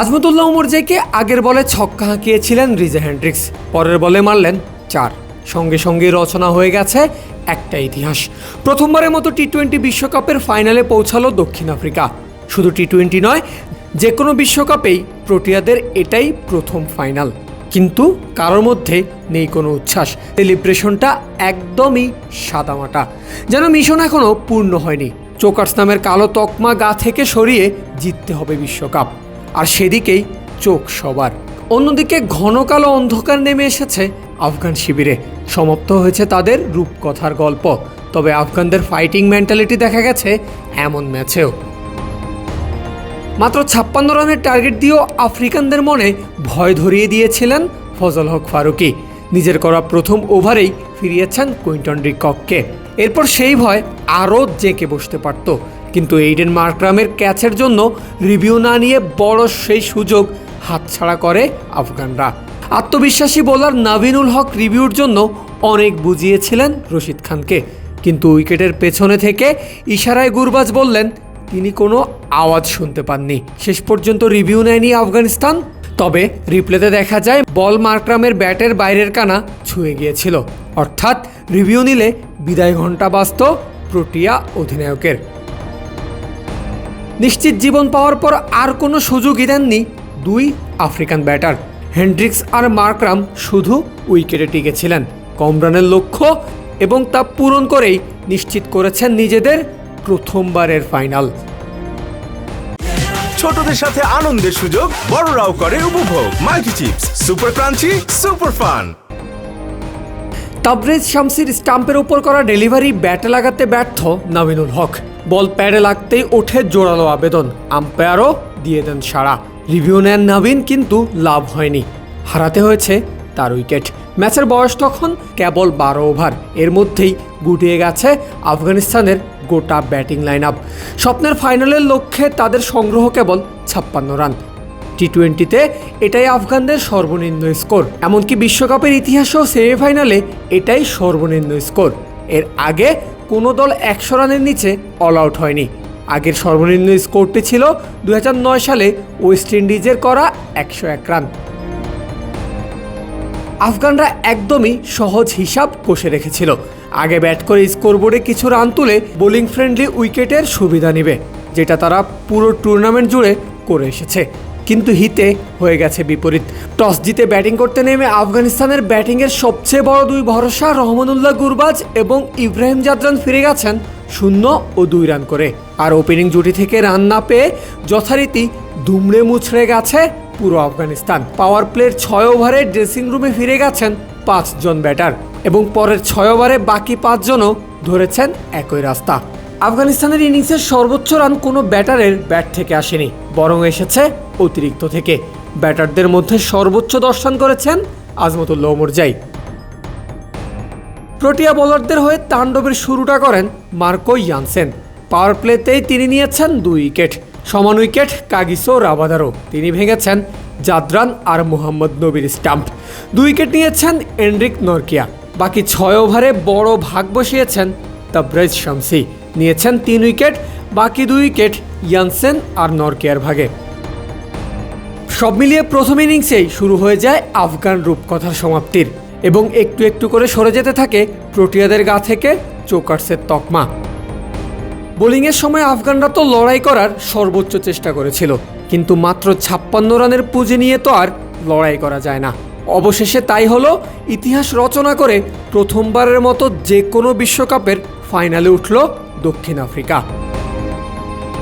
আজমতুল্লাহ উমরজাইকে আগের বলে ছক্কা হাঁকিয়েছিলেন রিজা হ্যান্ড্রিক্স। পরের বলে মারলেন চার। সঙ্গে সঙ্গে রচনা হয়ে গেছে একটা ইতিহাস। প্রথমবারের মতো টি টোয়েন্টি বিশ্বকাপের ফাইনালে পৌঁছালো দক্ষিণ আফ্রিকা। শুধু টি টোয়েন্টি নয় যে কোনো বিশ্বকাপেই প্রোটিয়াদের এটাই প্রথম ফাইনাল। কিন্তু কারোর মধ্যে নেই কোনো উচ্ছ্বাস। সেলিব্রেশনটা একদমই সাদামাটা। যেন মিশন এখনও পূর্ণ হয়নি। চোকার্স নামের কালো তকমা গা থেকে সরিয়ে জিততে হবে বিশ্বকাপ। আর সেদিকেই চোখ সবার। অন্যদিকে ঘন কালো অন্ধকার নেমে এসেছে আফগান শিবিরে। সমাপ্ত হয়েছে তাদের রূপকথার গল্প। তবে আফগানদের ফাইটিং মেন্টালিটি দেখা গেছে এমন ম্যাচেও। মাত্র ছাপ্পান্ন রানের টার্গেট দিয়েও আফ্রিকানদের মনে ভয় ধরিয়ে দিয়েছিলেন ফজল হক ফারুকি। নিজের করা প্রথম ওভারেই ফিরিয়েছেন কুইন্টন ডিকককে এরপর সেই ভয় আরও জেঁকে বসতে পারত। কিন্তু এইডেন মার্করামের ক্যাচের জন্য রিভিউ না নিয়ে বড় সেই সুযোগ হাতছাড়া করে আফগানরা। আত্মবিশ্বাসী বোলার নাভিনুল হক রিভিউর জন্য অনেক বুঝিয়েছিলেন রশিদ খানকে। কিন্তু উইকেটের পেছনে থেকে ইশারায় গুরবাজ বললেন, তিনি কোনো আওয়াজ শুনতে পাননি। শেষ পর্যন্ত রিভিউ নেয়নি আফগানিস্তান। তবে রিপ্লেতে দেখা যায় বল মার্করামের ব্যাটের বাইরের কানা ছুঁয়ে গিয়েছিল। অর্থাৎ রিভিউ নিলে বিদায় ঘণ্টা বাজত প্রোটিয়া অধিনায়কের। নিশ্চিত জীবন পাওয়ার পর আর কোনো সুযোগই দেননি দুই আফ্রিকান ব্যাটার। হেন্ড্রিক্স আর মার্করাম শুধু উইকেটে টিকেছিলেন কম রানের লক্ষ্য এবং তা পূরণ করেই নিশ্চিত করেছেন নিজেদের প্রথমবারের ফাইনাল। ছোটদের সাথে আনন্দের সুযোগ বড়রাও করে উপভোগ। Multi chips, super crunchy, super fun. Tabraiz শামসির স্টাম্পের উপর করা ডেলিভারি ব্যাটে লাগাতে ব্যর্থ নামিনুল হক। বল প্যাডে লাগতেই ওঠে জোরালো আবেদন। আম্পায়ারও দিয়ে দেন সাড়া। রিভিউ নেন নাবিন, কিন্তু লাভ হয়নি। হারাতে হয়েছে তার উইকেট। ম্যাচের বয়স তখন কেবল বারো ওভার। এর মধ্যেই গুটিয়ে গেছে আফগানিস্তানের গোটা ব্যাটিং লাইন আপ স্বপ্নের ফাইনালের লক্ষ্যে তাদের সংগ্রহ কেবল ছাপ্পান্ন রান। টি টোয়েন্টিতে এটাই আফগানদের সর্বনিম্ন স্কোর এমনকি বিশ্বকাপের ইতিহাসেও সেমিফাইনালে এটাই সর্বনিম্ন স্কোর এর আগে কোনো দল একশো রানের নিচে অল আউট হয়নি। আগের সর্বনিম্ন স্কোরটি ছিল দু হাজার নয় সালে ওয়েস্ট ইন্ডিজের করা একশো এক রান। আফগানরা একদমই সহজ হিসাব কষে রেখেছিল। আগে ব্যাট করে স্কোরবোর্ডে কিছু রান তুলে বোলিং ফ্রেন্ডলি উইকেটের সুবিধা নেবে, যেটা তারা পুরো টুর্নামেন্ট জুড়ে করে এসেছে। কিন্তু হিতে হয়ে গেছে বিপরীত। টস জিতে ব্যাটিং করতে নেমে আফগানিস্তানের ব্যাটিংয়ের সবচেয়ে বড় দুই ভরসা রহমানুল্লাহ গুরবাজ এবং ইব্রাহিম জাদরান ফিরে গেছেন শূন্য ও দুই রান করে। আর ওপেনিং জুটি থেকে রান না পেয়ে যথারীতি দুমড়ে মুছড়ে গেছে পুরো আফগানিস্তান। পাওয়ার প্লের ছয় ওভারে ড্রেসিং রুমে ফিরে গেছেন পাঁচজন ব্যাটার এবং পরের ছয় ওভারে বাকি পাঁচজনও ধরেছেন একই রাস্তা। আফগানিস্তানের ইনিংসের সর্বোচ্চ রান কোনো ব্যাটারের ব্যাট থেকে আসেনি, বরং এসেছে অতিরিক্ত থেকে। ব্যাটারদের মধ্যে সর্বোচ্চ দশ রান করেছেন আজমতুল্লাহ ওমরজাই প্রোটিয়া বোলারদের হয়ে তাণ্ডবের শুরুটা করেন মার্কো ইয়ানসেন। পাওয়ার প্লেতেই তিনি নিয়েছেন দুই উইকেট সমান উইকেট কাগিসো রাবাদারও তিনি ভেঙেছেন জাদরান আর মোহাম্মদ নবীর স্টাম্প। দুই উইকেট নিয়েছেন এন্ড্রিক নরকিয়া। বাকি ছয় ওভারে বড় ভাগ বসিয়েছেন তাবরেজ শামসি। নিয়েছেন তিন উইকেট, বাকি দুই উইকেট ইয়ানসেন আর নরকিয়ার ভাগে। সব মিলিয়ে প্রথম ইনিংসেই শুরু হয়ে যায় আফগান রূপকথার সমাপ্তির এবং একটু একটু করে সরে যেতে থাকে প্রোটিয়াদের গা থেকে চোকার্সের তকমা। বোলিংয়ের সময় আফগানরা তো লড়াই করার সর্বোচ্চ চেষ্টা করেছিল। কিন্তু মাত্র ছাপ্পান্ন রানের পুঁজি নিয়ে তো আর লড়াই করা যায় না। অবশেষে তাই হলো, ইতিহাস রচনা করে প্রথমবারের মতো যে কোনো বিশ্বকাপের ফাইনালে উঠল দক্ষিণ Africa.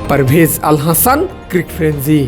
Parvez Al Hasan Cric Frenzy